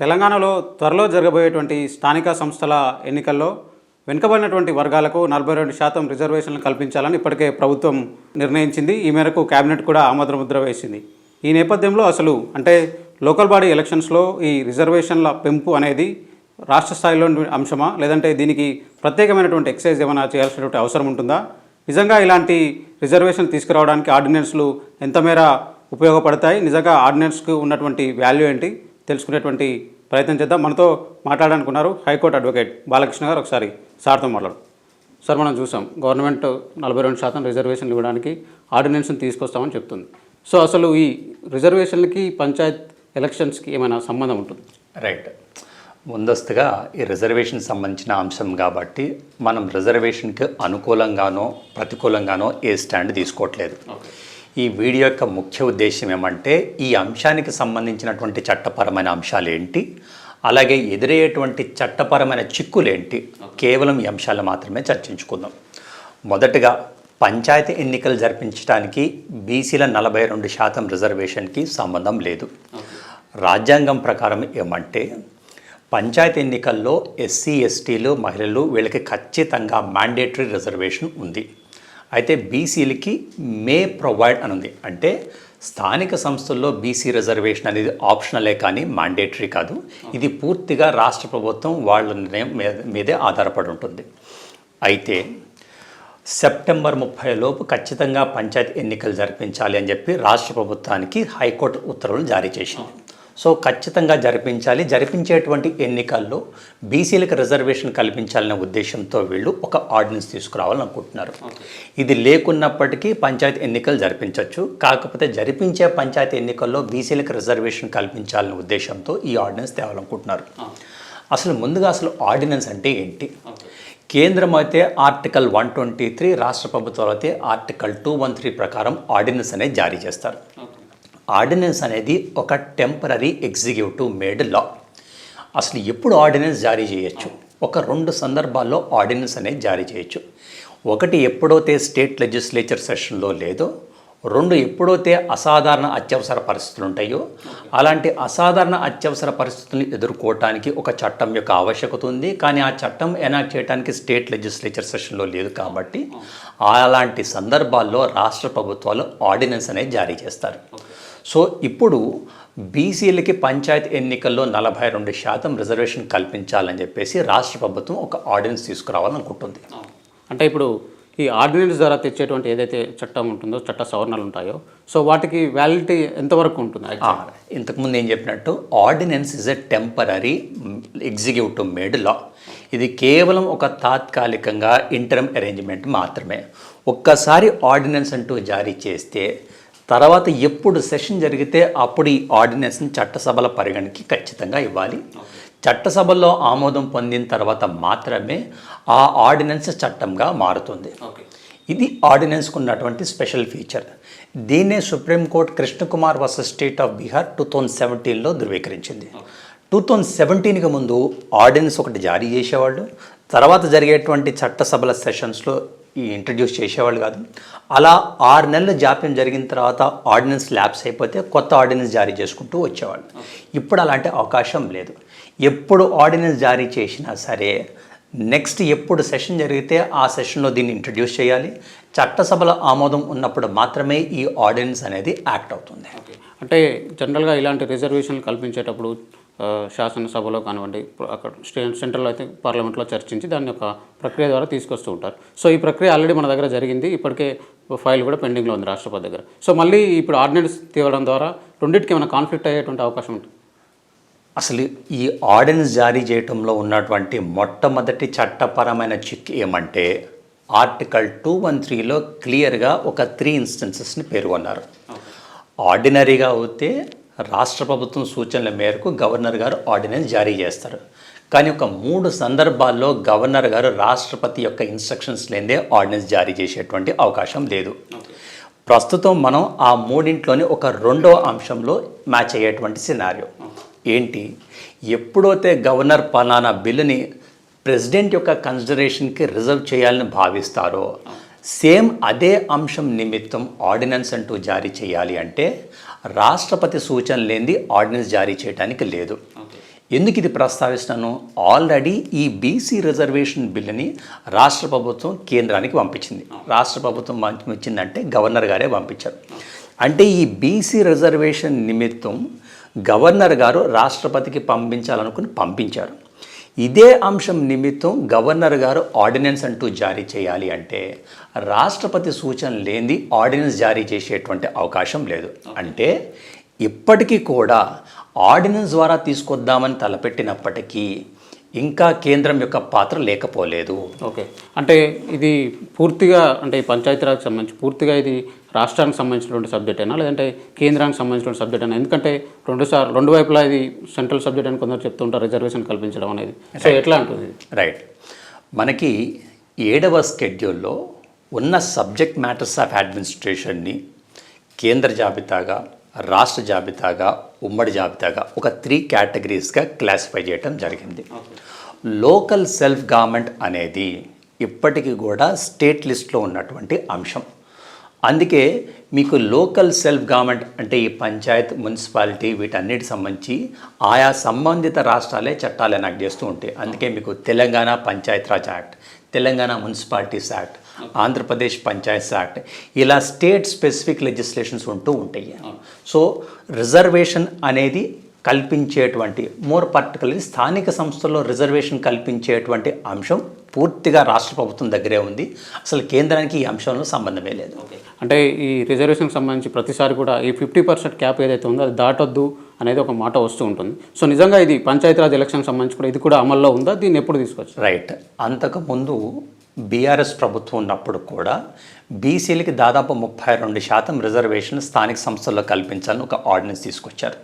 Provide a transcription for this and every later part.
తెలంగాణలో త్వరలో జరగబోయేటువంటి స్థానిక సంస్థల ఎన్నికల్లో వెనుకబడినటువంటి వర్గాలకు నలభై రెండు శాతం రిజర్వేషన్లు కల్పించాలని ఇప్పటికే ప్రభుత్వం నిర్ణయించింది. ఈ మేరకు కేబినెట్ కూడా ఆమోద ముద్ర వేసింది. ఈ నేపథ్యంలో అసలు అంటే లోకల్ బాడీ ఎలక్షన్స్లో ఈ రిజర్వేషన్ల పెంపు అనేది రాష్ట్ర స్థాయిలో అంశమా? లేదంటే దీనికి ప్రత్యేకమైనటువంటి ఎక్సైజ్ ఏమైనా చేయాల్సినటువంటి అవసరం ఉంటుందా? నిజంగా ఇలాంటి రిజర్వేషన్ తీసుకురావడానికి ఆర్డినెన్స్లు ఎంత మేర ఉపయోగపడతాయి? నిజంగా ఆర్డినెన్స్కు ఉన్నటువంటి వాల్యూ ఏంటి? తెలుసుకునేటువంటి ప్రయత్నం చేద్దాం. మనతో మాట్లాడాలనుకున్నారు హైకోర్టు అడ్వకేట్ బాలకృష్ణ గారు. ఒకసారి సార్తో మాట్లాడు సార్ మనం చూసాం గవర్నమెంట్ నలభై రెండు శాతం రిజర్వేషన్లు ఇవ్వడానికి ఆర్డినెన్స్ని తీసుకొస్తామని చెప్తుంది. సో అసలు ఈ రిజర్వేషన్లకి పంచాయత్ ఎలక్షన్స్కి ఏమైనా సంబంధం ఉంటుంది? రైట్. ముందస్తుగా ఈ రిజర్వేషన్ సంబంధించిన అంశం కాబట్టి మనం రిజర్వేషన్కి అనుకూలంగానో ప్రతికూలంగానో ఏ స్టాండ్ తీసుకోవట్లేదు. ఈ వీడియో యొక్క ముఖ్య ఉద్దేశం ఏమంటే ఈ అంశానికి సంబంధించినటువంటి చట్టపరమైన అంశాలు ఏంటి? అలాగే ఎదురయ్యేటువంటి చట్టపరమైన చిక్కులేంటి కేవలం ఈ అంశాలు మాత్రమే చర్చించుకుందాం. మొదటగా పంచాయతీ ఎన్నికలు జరిపించడానికి బీసీల నలభై రెండు శాతం రిజర్వేషన్కి సంబంధం లేదు. రాజ్యాంగం ప్రకారం ఏమంటే పంచాయతీ ఎన్నికల్లో ఎస్సీ ఎస్టీలు మహిళలు వీళ్ళకి ఖచ్చితంగా మ్యాండేటరీ రిజర్వేషన్ ఉంది. అయితే బీసీలకి మే ప్రొవైడ్ అని ఉంది అంటే స్థానిక సంస్థల్లో బీసీ రిజర్వేషన్ అనేది ఆప్షనలే కానీ మ్యాండేటరీ కాదు. ఇది పూర్తిగా రాష్ట్ర ప్రభుత్వం వాళ్ళ నిర్ణయం మీద- మీదే ఆధారపడి ఉంటుంది. అయితే సెప్టెంబర్ ముప్పై లోపు ఖచ్చితంగా పంచాయతీ ఎన్నికలు జరిపించాలి అని చెప్పి రాష్ట్ర ప్రభుత్వానికి హైకోర్టు ఉత్తర్వులు జారీ చేసింది. సో ఖచ్చితంగా జరిపించాలి. జరిపించేటువంటి ఎన్నికల్లో బీసీలకు రిజర్వేషన్ కల్పించాలనే ఉద్దేశంతో వీళ్ళు ఒక ఆర్డినెన్స్ తీసుకురావాలని అనుకుంటున్నారు. ఇది లేకున్నప్పటికీ పంచాయతీ ఎన్నికలు జరిపించవచ్చు కాకపోతే జరిపించే పంచాయతీ ఎన్నికల్లో బీసీలకు రిజర్వేషన్ కల్పించాలనే ఉద్దేశంతో ఈ ఆర్డినెన్స్ తేవాలనుకుంటున్నారు. అసలు ముందుగా అసలు ఆర్డినెన్స్ అంటే ఏంటి? కేంద్రం అయితే ఆర్టికల్ వన్ ట్వంటీ త్రీ రాష్ట్ర ప్రభుత్వాలు అయితే ఆర్టికల్ టూ వన్ త్రీ ప్రకారం ఆర్డినెన్స్ అనేది జారీ చేస్తారు. ఆర్డినెన్స్ అనేది ఒక టెంపరీ ఎగ్జిక్యూటివ్ మేడ్ లా. అసలు ఎప్పుడు ఆర్డినెన్స్ జారీ చేయొచ్చు? ఒక రెండు సందర్భాల్లో ఆర్డినెన్స్ అనేది జారీ చేయొచ్చు. ఒకటి ఎప్పుడైతే స్టేట్ లెజిస్లేచర్ సెషన్లో లేదో రెండు ఎప్పుడైతే అసాధారణ అత్యవసర పరిస్థితులు ఉంటాయో అలాంటి అసాధారణ అత్యవసర పరిస్థితులను ఎదుర్కోవటానికి ఒక చట్టం యొక్క ఆవశ్యకత ఉంది. కానీ ఆ చట్టం ఎనాక్ట్ చేయడానికి స్టేట్ లెజిస్లేచర్ సెషన్లో లేదు కాబట్టి అలాంటి సందర్భాల్లో రాష్ట్ర ప్రభుత్వాలు ఆర్డినెన్స్ అనేది జారీ చేస్తారు. సో ఇప్పుడు బీసీలకి పంచాయతీ ఎన్నికల్లో నలభై రెండు శాతం రిజర్వేషన్ కల్పించాలని చెప్పేసి రాష్ట్ర ప్రభుత్వం ఒక ఆర్డినెన్స్ తీసుకురావాలనుకుంటుంది అంటే ఇప్పుడు ఈ ఆర్డినెన్స్ ద్వారా తెచ్చేటువంటి ఏదైతే చట్టం ఉంటుందో చట్ట సవరణలు ఉంటాయో సో వాటికి వ్యాలిడిటీ ఎంతవరకు ఉంటుంది ఇంతకుముందు ఏం చెప్పినట్టు ordinance is a temporary executive made law. ఇది కేవలం ఒక తాత్కాలికంగా ఇంటర్మ్ అరేంజ్మెంట్ మాత్రమే. ఒక్కసారి ఆర్డినెన్స్ అంటూ జారీ చేస్తే తర్వాత ఎప్పుడు సెషన్ జరిగితే అప్పుడు ఈ ఆర్డినెన్స్ని చట్టసభల పరిగణకి ఖచ్చితంగా ఇవ్వాలి. చట్టసభల్లో ఆమోదం పొందిన తర్వాత మాత్రమే ఆ ఆర్డినెన్స్ చట్టంగా మారుతుంది. ఇది ఆర్డినెన్స్కు ఉన్నటువంటి స్పెషల్ ఫీచర్. దీన్నే supreme court Krishnakumar versus state of Bihar two thousand సెవెంటీన్లో ధృవీకరించింది. టూ థౌజండ్ సెవెంటీన్కి ముందు ఆర్డినెన్స్ ఒకటి జారీ చేసేవాళ్ళు. తర్వాత జరిగేటువంటి చట్టసభల సెషన్స్లో ఇంట్రడ్యూస్ చేసేవాళ్ళు కాదు. అలా ఆరు నెలల జాప్యం జరిగిన తర్వాత ఆర్డినెన్స్ ల్యాబ్స్ అయిపోతే కొత్త ఆర్డినెన్స్ జారీ చేసుకుంటూ వచ్చేవాళ్ళు. ఇప్పుడు అలాంటి అవకాశం లేదు. ఎప్పుడు ఆర్డినెన్స్ జారీ చేసినా సరే నెక్స్ట్ ఎప్పుడు సెషన్ జరిగితే ఆ సెషన్లో దీన్ని ఇంట్రడ్యూస్ చేయాలి. చట్టసభల ఆమోదం ఉన్నప్పుడు మాత్రమే ఈ ఆర్డినెన్స్ అనేది యాక్ట్ అవుతుంది. అంటే జనరల్గా ఇలాంటి రిజర్వేషన్లు కల్పించేటప్పుడు శాసనసభలో కానివ్వండి అక్కడ స్టే సెంట్రల్లో అయితే పార్లమెంట్లో చర్చించి దాన్ని ఒక ప్రక్రియ ద్వారా తీసుకొస్తూ ఉంటారు. సో ఈ ప్రక్రియ ఆల్రెడీ మన దగ్గర జరిగింది. ఇప్పటికే ఫైల్ కూడా పెండింగ్లో ఉంది రాష్ట్రపతి దగ్గర. సో మళ్ళీ ఇప్పుడు ఆర్డినెన్స్ తీయడం ద్వారా రెండింటికి ఏమైనా కాన్ఫ్లిక్ట్ అయ్యేటువంటి అవకాశం ఉంటుంది అసలు ఈ ఆర్డినెన్స్ జారీ చేయటంలో ఉన్నటువంటి మొట్టమొదటి చట్టపరమైన చిక్ ఏమంటే ఆర్టికల్ టూ వన్ త్రీలో క్లియర్గా ఒక త్రీ ఇన్స్టెన్సెస్ని పేర్కొన్నారు. ఆర్డినరీగా అయితే రాష్ట్ర ప్రభుత్వం సూచనల మేరకు గవర్నర్ గారు ఆర్డినెన్స్ జారీ చేస్తారు. కానీ ఒక మూడు సందర్భాల్లో గవర్నర్ గారు రాష్ట్రపతి యొక్క ఇన్స్ట్రక్షన్స్ లేదే ఆర్డినెన్స్ జారీ చేసేటువంటి అవకాశం లేదు. ప్రస్తుతం మనం ఆ మూడింట్లోని ఒక రెండో అంశంలో మ్యాచ్ అయ్యేటువంటి సినారియో. ఏంటి? ఎప్పుడైతే గవర్నర్ పలానా బిల్లుని ప్రెసిడెంట్ యొక్క కన్సిడరేషన్కి రిజర్వ్ చేయాలని భావిస్తారో సేమ్ అదే అంశం నిమిత్తం ఆర్డినెన్స్ అంటూ జారీ చేయాలి అంటే రాష్ట్రపతి సూచన లేనిది ఆర్డినెన్స్ జారీ చేయడానికి లేదు. ఎందుకు ఇది ప్రస్తావిస్తున్నాను? ఆల్రెడీ ఈ బీసీ రిజర్వేషన్ బిల్లుని రాష్ట్ర ప్రభుత్వం కేంద్రానికి పంపించింది. రాష్ట్ర ప్రభుత్వం పంపించిందంటే గవర్నర్ గారే పంపించారు. అంటే ఈ బీసీ రిజర్వేషన్ నిమిత్తం గవర్నర్ గారు రాష్ట్రపతికి పంపించాలనుకుని పంపించారు. ఇదే అంశం నిమిత్తం గవర్నర్ గారు ఆర్డినెన్స్ అంటూ జారీ చేయాలి అంటే రాష్ట్రపతి సూచన లేనిది ఆర్డినెన్స్ జారీ చేసేటువంటి అవకాశం లేదు. అంటే ఇప్పటికీ కూడా ఆర్డినెన్స్ ద్వారా తీసుకొద్దామని తలపెట్టినప్పటికీ ఇంకా కేంద్రం యొక్క పాత్ర లేకపోలేదు. ఓకే. అంటే ఇది పూర్తిగా అంటే ఈ పంచాయతీరాజ్కి సంబంధించి పూర్తిగా ఇది రాష్ట్రానికి సంబంధించినటువంటి సబ్జెక్ట్ అయినా లేదంటే కేంద్రానికి సంబంధించినటువంటి సబ్జెక్ట్ అయినా ఎందుకంటే రెండు సార్ రెండు వైపులా ఇది సెంట్రల్ సబ్జెక్ట్ అని కొందరు చెప్తుంటారు రిజర్వేషన్ కల్పించడం అనేది. సో ఎట్లా అంటుంది రైట్ మనకి ఏడవ స్కెడ్యూల్లో ఉన్న సబ్జెక్ట్ మ్యాటర్స్ ఆఫ్ అడ్మినిస్ట్రేషన్ని కేంద్ర జాబితాగా రాష్ట్ర జాబితాగా ఉమ్మడి జాబితాగా ఒక త్రీ కేటగిరీస్గా క్లాసిఫై చేయడం జరిగింది. లోకల్ సెల్ఫ్ గవర్నమెంట్ అనేది ఇప్పటికీ కూడా స్టేట్ లిస్ట్లో ఉన్నటువంటి అంశం. అందుకే మీకు లోకల్ సెల్ఫ్ గవర్నమెంట్ అంటే ఈ పంచాయత్ మున్సిపాలిటీ వీటన్నిటి సంబంధించి ఆయా సంబంధిత రాష్ట్రాలే చట్టాలు ఎనాక్ట్ చేస్తూ ఉంటాయి. అందుకే మీకు Telangana panchayat raj act Telangana municipalities act Andhra Pradesh panchayat act ఇలా స్టేట్ స్పెసిఫిక్ లెజిస్లేషన్స్ ఉంటూ ఉంటాయి. సో రిజర్వేషన్ అనేది కల్పించేటువంటి మోర్ పర్టికులర్లీ స్థానిక సంస్థల్లో రిజర్వేషన్ కల్పించేటువంటి అంశం పూర్తిగా రాష్ట్ర ప్రభుత్వం దగ్గరే ఉంది. అసలు కేంద్రానికి ఈ అంశంలో సంబంధమే లేదు. అంటే ఈ రిజర్వేషన్కి సంబంధించి ప్రతిసారి కూడా ఈ ఫిఫ్టీ పర్సెంట్ క్యాప్ ఏదైతే ఉందో అది దాటొద్దు. అనేది ఒక మాట వస్తూ ఉంటుంది. సో నిజంగా ఇది పంచాయతీరాజ్ ఎలక్షన్కి సంబంధించి కూడా ఇది కూడా అమల్లో ఉందా? దీన్ని ఎప్పుడు తీసుకొచ్చు రైట్. అంతకుముందు బీఆర్ఎస్ ప్రభుత్వం ఉన్నప్పుడు కూడా బీసీలకి దాదాపు ముప్పై రెండు శాతం రిజర్వేషన్ స్థానిక సంస్థల్లో కల్పించాలని ఒక ఆర్డినెన్స్ తీసుకొచ్చారు.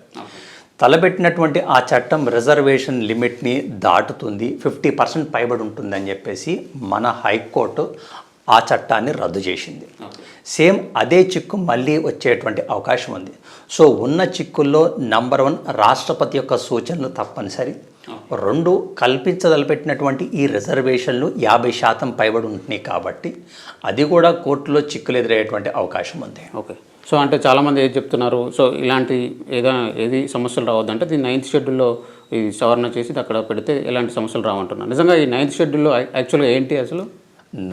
తలబెట్టినటువంటి ఆ చట్టం రిజర్వేషన్ లిమిట్ని దాటుతుంది ఫిఫ్టీ పర్సెంట్ పైబడి ఉంటుందని చెప్పేసి మన హైకోర్టు ఆ చట్టాన్ని రద్దు చేసింది. సేమ్ అదే చిక్కు మళ్ళీ వచ్చేటువంటి అవకాశం ఉంది. సో ఉన్న చిక్కుల్లో నంబర్ వన్ రాష్ట్రపతి యొక్క సూచనలు తప్పనిసరి. రెండు కల్పించదలపెట్టినటువంటి ఈ రిజర్వేషన్లు యాభై శాతం పైబడి ఉంటున్నాయి కాబట్టి అది కూడా కోర్టులో చిక్కులు ఎదురయ్యేటువంటి అవకాశం ఉంది. ఓకే. సో అంటే చాలామంది ఏది చెప్తున్నారు? సో ఇలాంటి ఏదైనా ఏది సమస్యలు రావద్దంటే దీన్ని నైన్త్ షెడ్యూల్లో ఈ సవరణ చేసి అక్కడ పెడితే ఎలాంటి సమస్యలు రావంటున్నారు. నిజంగా ఈ నైన్త్ షెడ్యూల్లో యాక్చువల్గా ఏంటి అసలు?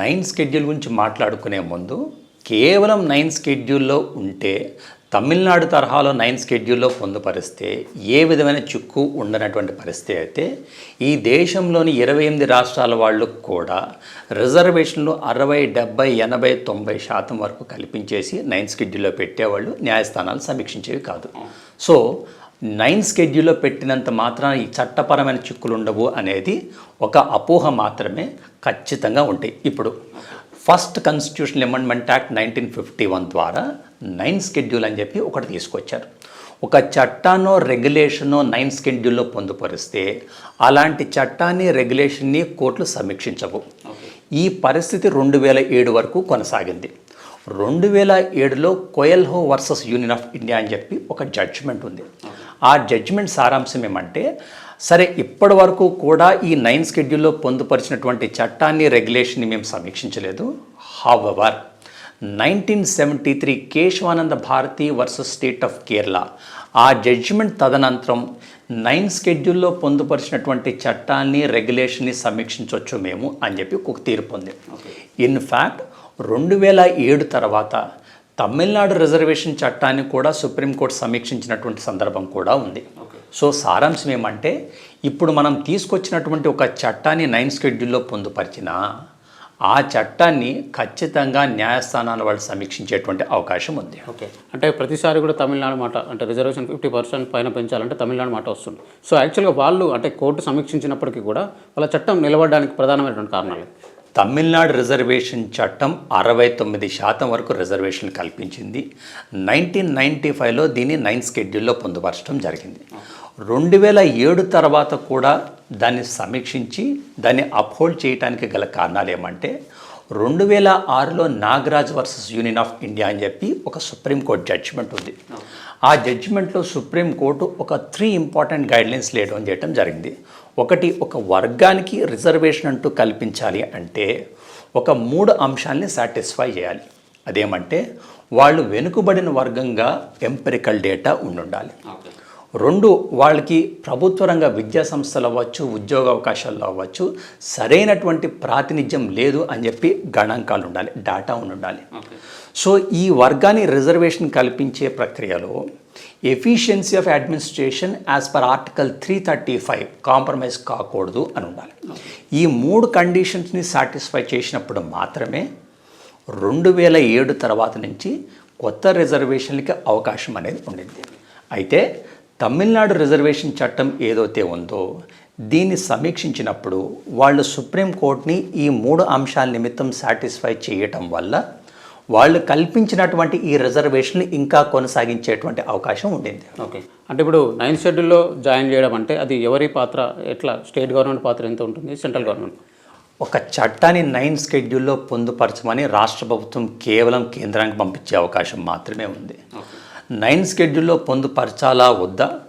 నైన్ స్కెడ్యూల్ గురించి మాట్లాడుకునే ముందు కేవలం నైన్ స్కెడ్యూల్లో ఉంటే తమిళనాడు తరహాలో నైన్ స్కెడ్యూల్లో పొందుపరిస్తే ఏ విధమైన చిక్కు ఉండనటువంటి పరిస్థితి అయితే ఈ దేశంలోని ఇరవై ఎనిమిది రాష్ట్రాల వాళ్ళు కూడా రిజర్వేషన్లు అరవై డెబ్బై ఎనభై తొంభై శాతం వరకు కల్పించేసి నైన్ స్కెడ్యూల్లో పెట్టేవాళ్ళు న్యాయస్థానాలు సమీక్షించేవి కాదు. సో నైన్ స్కెడ్యూల్లో పెట్టినంత మాత్రాన ఈ చట్టపరమైన చిక్కులు ఉండవు అనేది ఒక అపోహ మాత్రమే ఖచ్చితంగా ఉంటాయి. ఇప్పుడు first constitutional amendment act nineteen fifty one ద్వారా నైన్ స్కెడ్యూల్ అని చెప్పి ఒకటి తీసుకొచ్చారు. ఒక చట్టానో రెగ్యులేషనో నైన్ స్కెడ్యూల్లో పొందుపరిస్తే అలాంటి చట్టాన్ని రెగ్యులేషన్ని కోర్టులు సమీక్షించవు. ఈ పరిస్థితి రెండు వేల ఏడు వరకు కొనసాగింది. రెండు వేల ఏడులో Coelho versus union of India అని చెప్పి ఒక జడ్జిమెంట్ ఉంది. ఆ జడ్జిమెంట్ సారాంశం ఏమంటే సరే ఇప్పటి వరకు కూడా ఈ నైన్ స్కెడ్యూల్లో పొందుపరిచినటువంటి చట్టాన్ని రెగ్యులేషన్ని మేము సమీక్షించలేదు. However nineteen seventy three Kesavananda Bharati versus state of Kerala ఆ జడ్జిమెంట్ తదనంతరం నైన్ స్కెడ్యూల్లో పొందుపరిచినటువంటి చట్టాన్ని రెగ్యులేషన్ని సమీక్షించవచ్చు మేము అని చెప్పి ఒక తీర్పు ఉంది. ఇన్ఫ్యాక్ట్ రెండు వేల ఏడు తర్వాత తమిళనాడు రిజర్వేషన్ చట్టాన్ని కూడా సుప్రీంకోర్టు సమీక్షించినటువంటి సందర్భం కూడా ఉంది. సో సారాంశం ఏమంటే ఇప్పుడు మనం తీసుకొచ్చినటువంటి ఒక చట్టాన్ని నైన్ స్కెడ్యూల్లో పొందుపరిచినా ఆ చట్టాన్ని ఖచ్చితంగా న్యాయస్థానాల వాళ్ళు సమీక్షించేటువంటి అవకాశం ఉంది. ఓకే. అంటే ప్రతిసారి కూడా తమిళనాడు మాట అంటే రిజర్వేషన్ ఫిఫ్టీ పర్సెంట్ పైన పెంచాలంటే తమిళనాడు మాట వస్తుంది. సో యాక్చువల్గా వాళ్ళు అంటే కోర్టు సమీక్షించినప్పటికీ కూడా వాళ్ళ చట్టం నిలబడడానికి ప్రధానమైనటువంటి కారణాలు. తమిళనాడు రిజర్వేషన్ చట్టం అరవై తొమ్మిది శాతం వరకు రిజర్వేషన్ కల్పించింది. నైన్టీన్ నైంటీ ఫైవ్లో దీన్ని నైన్ స్కెడ్యూల్లో పొందుపరచడం జరిగింది. రెండు వేల ఏడు తర్వాత కూడా దాన్ని సమీక్షించి దాన్ని అప్హోల్డ్ చేయడానికి గల కారణాలు ఏమంటే రెండు వేల ఆరులో Nagaraj versus union of India అని చెప్పి ఒక సుప్రీంకోర్టు జడ్జిమెంట్ ఉంది. ఆ జడ్జిమెంట్లో సుప్రీంకోర్టు ఒక త్రీ ఇంపార్టెంట్ గైడ్లైన్స్ లేయడం చేయడం జరిగింది. ఒకటి ఒక వర్గానికి రిజర్వేషన్ అంటూ కల్పించాలి అంటే ఒక మూడు అంశాలని సాటిస్ఫై చేయాలి. అదేమంటే వాళ్ళు వెనుకబడిన వర్గంగా ఎంపెరికల్ డేటా ఉండాలి రెండు వాళ్ళకి ప్రభుత్వ రంగ విద్యా సంస్థలు అవ్వచ్చు ఉద్యోగ అవకాశాలు అవ్వచ్చు సరైనటువంటి ప్రాతినిధ్యం లేదు అని చెప్పి గణాంకాలు ఉండాలి డాటా ఉండాలి. సో ఈ వర్గాన్ని రిజర్వేషన్ కల్పించే ప్రక్రియలో efficiency of administration as per article three thirty five compromise కాకూడదు అని ఉండాలి. ఈ మూడు కండిషన్స్ని సాటిస్ఫై చేసినప్పుడు మాత్రమే రెండు వేల ఏడు తర్వాత నుంచి కొత్త రిజర్వేషన్లకి అవకాశం అనేది ఉండింది అయితే తమిళనాడు రిజర్వేషన్ చట్టం ఏదైతే ఉందో దీన్ని సమీక్షించినప్పుడు వాళ్ళు సుప్రీంకోర్టుని ఈ మూడు అంశాల నిమిత్తం సాటిస్ఫై చేయటం వల్ల వాళ్ళు కల్పించినటువంటి ఈ రిజర్వేషన్ ఇంకా కొనసాగించేటువంటి అవకాశం ఉండింది. ఓకే. అంటే ఇప్పుడు నైన్త్ షెడ్యూల్లో జాయిన్ చేయడం అంటే అది ఎవరి పాత్ర ఎట్లా స్టేట్ గవర్నమెంట్ పాత్ర ఎంత ఉంటుంది సెంట్రల్ గవర్నమెంట్ ఒక చట్టాన్ని నైన్ స్కెడ్యూల్లో పొందుపరచమని రాష్ట్ర ప్రభుత్వం కేవలం కేంద్రానికి పంపించే అవకాశం మాత్రమే ఉంది. నైన్ స్కెడ్యూల్లో పొందుపరచాలా వద్దా?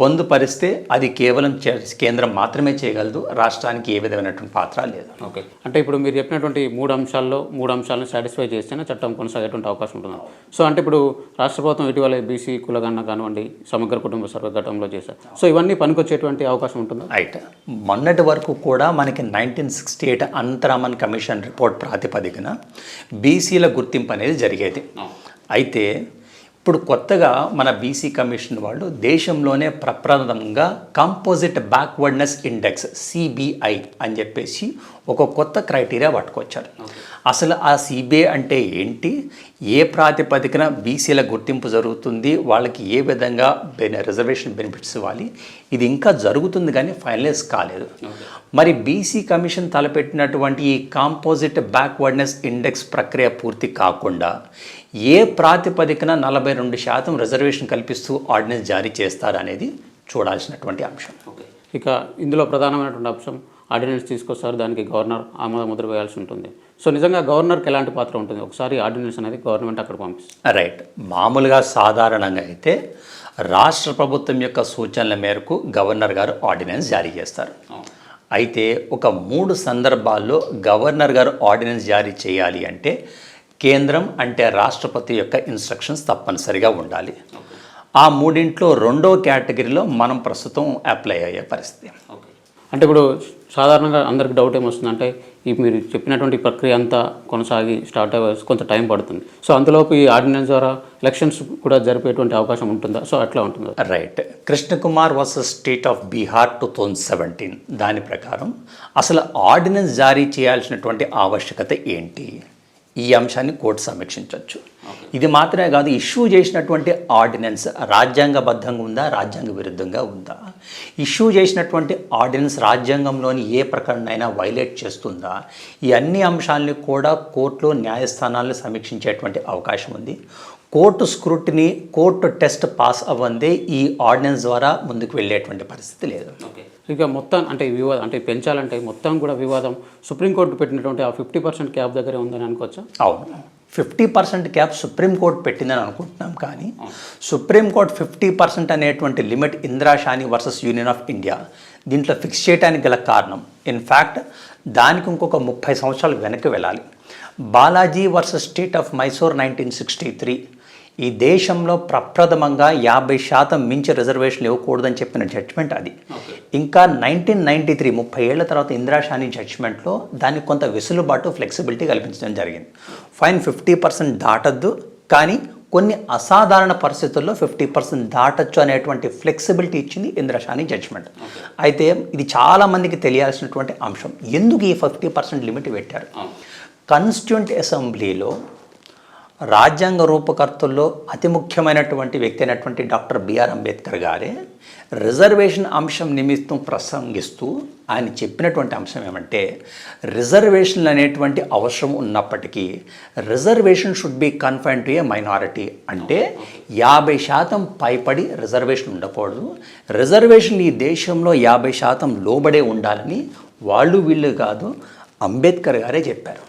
పొందుపరిస్తే అది కేవలం చే- కేంద్రం మాత్రమే చేయగలదు రాష్ట్రానికి ఏ విధమైనటువంటి పాత్ర లేదు. ఓకే. అంటే ఇప్పుడు మీరు చెప్పినటువంటి మూడు అంశాల్లో మూడు అంశాలను సాటిస్ఫై చేస్తేనే చట్టం కొనసాగేటువంటి అవకాశం ఉంటుంది. సో అంటే ఇప్పుడు రాష్ట్ర ప్రభుత్వం ఇటీవల బీసీ కులగన్న కానివ్వండి సమగ్ర కుటుంబ సర్వే ఘటంలో చేశారు. సో ఇవన్నీ పనికొచ్చేటువంటి అవకాశం ఉంటుందా? రైట్ మొన్నటి వరకు కూడా మనకి nineteen sixty eight Anantaraman commission report ప్రాతిపదికన బీసీల గుర్తింపు అనేది జరిగేది. అయితే ఇప్పుడు కొత్తగా మన బీసీ కమిషన్ వాళ్ళు దేశంలోనే ప్రప్రథమంగా కంపోజిట్ బ్యాక్వర్డ్నెస్ ఇండెక్స్ సిబిఐ అని చెప్పేసి ఒక కొత్త క్రైటీరియా పట్టుకొచ్చారు. అసలు ఆ సిబిఐ అంటే ఏంటి? ఏ ప్రాతిపదికన బీసీల గుర్తింపు జరుగుతుంది? వాళ్ళకి ఏ విధంగా బెన- రిజర్వేషన్ బెనిఫిట్స్ ఇవ్వాలి? ఇది ఇంకా జరుగుతుంది కానీ ఫైనలైజ్ కాలేదు. మరి బీసీ కమిషన్ తలపెట్టినటువంటి ఈ కాంపోజిట్ బ్యాక్వర్డ్నెస్ ఇండెక్స్ ప్రక్రియ పూర్తి కాకుండా ఏ ప్రాతిపదికన నలభై రెండు శాతం రిజర్వేషన్ కల్పిస్తూ ఆర్డినెన్స్ జారీ చేస్తారనేది చూడాల్సినటువంటి అంశం. ఓకే. ఇక ఇందులో ప్రధానమైనటువంటి అంశం ఆర్డినెన్స్ తీసుకొస్తారు దానికి గవర్నర్ ఆమోద ముద్ర వేయాల్సి ఉంటుంది. సో నిజంగా గవర్నర్కి ఎలాంటి పాత్ర ఉంటుంది? ఒకసారి ఆర్డినెన్స్ అనేది గవర్నమెంట్ అక్కడ పంపిస్తుంది. రైట్. మామూలుగా సాధారణంగా అయితే రాష్ట్ర ప్రభుత్వం యొక్క సూచనల మేరకు గవర్నర్ గారు ఆర్డినెన్స్ జారీ చేస్తారు. అయితే ఒక మూడు సందర్భాల్లో గవర్నర్ గారు ఆర్డినెన్స్ జారీ చేయాలి అంటే కేంద్రం అంటే రాష్ట్రపతి యొక్క ఇన్స్ట్రక్షన్స్ తప్పనిసరిగా ఉండాలి. ఆ మూడింట్లో రెండో కేటగిరీలో మనం ప్రస్తుతం అప్లై అయ్యే పరిస్థితి. అంటే ఇప్పుడు సాధారణంగా అందరికి డౌట్ ఏమొస్తుందంటే ఈ మీరు చెప్పినటువంటి ప్రక్రియ అంతా కొనసాగి స్టార్ట్ అయ్యే కొంత టైం పడుతుంది. సో అంతలోపు ఈ ఆర్డినెన్స్ ద్వారా ఎలక్షన్స్ కూడా జరిపేటువంటి అవకాశం ఉంటుందా? సో అట్లా ఉంటుందా? Right. Krishnakumar versus state of Bihar two thousand seventeen. దాని ప్రకారం అసలు ఆర్డినెన్స్ జారీ చేయాల్సినటువంటి ఆవశ్యకత ఏంటి? ఈ అంశాన్ని కోర్టు సమీక్షించవచ్చు. ఇది మాత్రమే కాదు ఇష్యూ చేసినటువంటి ఆర్డినెన్స్ రాజ్యాంగబద్ధంగా ఉందా రాజ్యాంగ విరుద్ధంగా ఉందా? ఇష్యూ చేసినటువంటి ఆర్డినెన్స్ రాజ్యాంగంలోని ఏ ప్రకరణైనా వైలేట్ చేస్తుందా? ఈ అన్ని అంశాలని కూడా కోర్టులో న్యాయస్థానాలను సమీక్షించేటువంటి అవకాశం ఉంది. Court scrutiny court test pass అవ్వందే ఈ ఆర్డినెన్స్ ద్వారా ముందుకు వెళ్ళేటువంటి పరిస్థితి లేదు. ఇక మొత్తం అంటే వివాదం అంటే పెంచాలంటే మొత్తం కూడా వివాదం. సుప్రీంకోర్టు పెట్టినటువంటి ఆ ఫిఫ్టీ పర్సెంట్ క్యాప్ దగ్గర ఉందని అనుకోవచ్చా? అవును. ఫిఫ్టీ పర్సెంట్ క్యాప్ సుప్రీంకోర్టు పెట్టిందని అనుకుంటున్నాం కానీ సుప్రీంకోర్టు ఫిఫ్టీ పర్సెంట్ అనేటువంటి limit Indira Sawhney versus union of India దీంట్లో ఫిక్స్ చేయడానికి గల కారణం. ఇన్ఫ్యాక్ట్ దానికి ఇంకొక ముప్పై సంవత్సరాలు వెనక్కి వెళ్ళాలి. Balaji versus state of Mysore nineteen sixty three ఈ దేశంలో ప్రప్రథమంగా యాభై శాతం మించి రిజర్వేషన్లు ఇవ్వకూడదని చెప్పిన జడ్జ్మెంట్ అది. ఇంకా నైన్టీన్ నైంటీ త్రీ ముప్పై ఏళ్ళ తర్వాత ఇందిరాషాని జడ్జ్మెంట్లో దానికి కొంత వెసులుబాటు ఫ్లెక్సిబిలిటీ కల్పించడం జరిగింది. ఫైన్ ఫిఫ్టీ పర్సెంట్ దాటద్దు కానీ కొన్ని అసాధారణ పరిస్థితుల్లో ఫిఫ్టీ పర్సెంట్ దాటచ్చు అనేటువంటి ఫ్లెక్సిబిలిటీ ఇచ్చింది ఇంద్రశాని జడ్జ్మెంట్ అయితే ఇది చాలా మందికి తెలియాల్సినటువంటి అంశం. ఎందుకు ఈ ఫిఫ్టీ పర్సెంట్ లిమిట్ పెట్టారు? కాన్స్టిట్యూంట్ అసెంబ్లీలో రాజ్యాంగ రూపకర్తల్లో అతి ముఖ్యమైనటువంటి వ్యక్తి అయినటువంటి డాక్టర్ బిఆర్ అంబేద్కర్ గారే రిజర్వేషన్ అంశం నిమిత్తం ప్రసంగిస్తూ ఆయన చెప్పినటువంటి అంశం ఏమంటే రిజర్వేషన్లు అనేటువంటి అవసరం ఉన్నప్పటికీ reservation should be confine to a minority. అంటే యాభై శాతం పైపడి రిజర్వేషన్ ఉండకూడదు. రిజర్వేషన్ ఈ దేశంలో యాభై శాతం లోబడే ఉండాలని వాళ్ళు వీళ్ళు కాదు అంబేద్కర్ గారే చెప్పారు.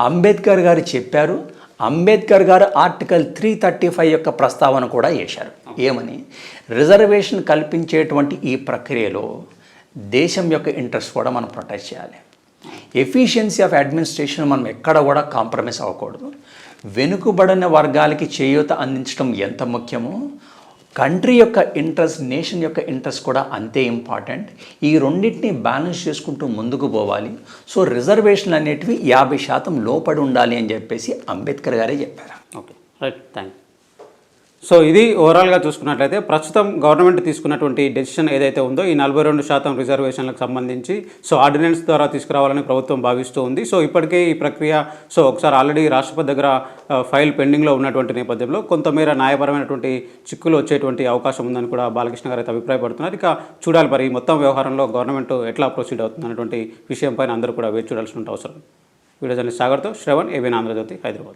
అంబేద్కర్ గారు చెప్పారు అంబేద్కర్ గారు ఆర్టికల్ త్రీ థర్టీ ఫైవ్ యొక్క ప్రస్తావన కూడా చేశారు ఏమని? రిజర్వేషన్ కల్పించేటువంటి ఈ ప్రక్రియలో దేశం యొక్క ఇంట్రెస్ట్ కూడా మనం ప్రొటెక్ట్ చేయాలి. ఎఫిషియన్సీ ఆఫ్ అడ్మినిస్ట్రేషన్ మనం ఎక్కడ కూడా కాంప్రమైజ్ అవ్వకూడదు. వెనుకబడిన వర్గాలకి చేయూత అందించడం ఎంత ముఖ్యమో కంట్రీ యొక్క ఇంట్రెస్ట్ నేషన్ యొక్క ఇంట్రెస్ట్ కూడా అంతే ఇంపార్టెంట్. ఈ రెండింటిని బ్యాలెన్స్ చేసుకుంటూ ముందుకు పోవాలి. సో రిజర్వేషన్లు అనేటివి యాభై శాతం లోపడి ఉండాలి అని చెప్పేసి అంబేద్కర్ గారే చెప్పారు. ఓకే. రైట్. థ్యాంక్ సో ఇది ఓవరాల్గా చూసుకున్నట్లయితే ప్రస్తుతం గవర్నమెంట్ తీసుకున్నటువంటి డెసిషన్ ఏదైతే ఉందో ఈ నలభై రెండు శాతం రిజర్వేషన్లకు సంబంధించి సో ఆర్డినెన్స్ ద్వారా తీసుకురావాలని ప్రభుత్వం భావిస్తూ ఉంది. సో ఇప్పటికే ఈ ప్రక్రియ సో ఒకసారి ఆల్రెడీ రాష్ట్రపతి దగ్గర ఫైల్ పెండింగ్లో ఉన్నటువంటి నేపథ్యంలో కొంతమేర న్యాయపరమైనటువంటి చిక్కులు వచ్చేటువంటి అవకాశం ఉందని కూడా బాలకృష్ణ గారు అయితే అభిప్రాయపడుతున్నారు. ఇక చూడాలి మరి ఈ మొత్తం వ్యవహారంలో గవర్నమెంట్ ఎట్లా ప్రొసీడ్ అవుతుంది అనేటువంటి విషయంపైన అందరూ కూడా వేచి చూడాల్సిన అవసరం. వీడియో జర్నలిస్ట్ సాగర్తో శ్రవణ్ ఏబీఎన్ ఆంధ్రజ్యోతి హైదరాబాద్.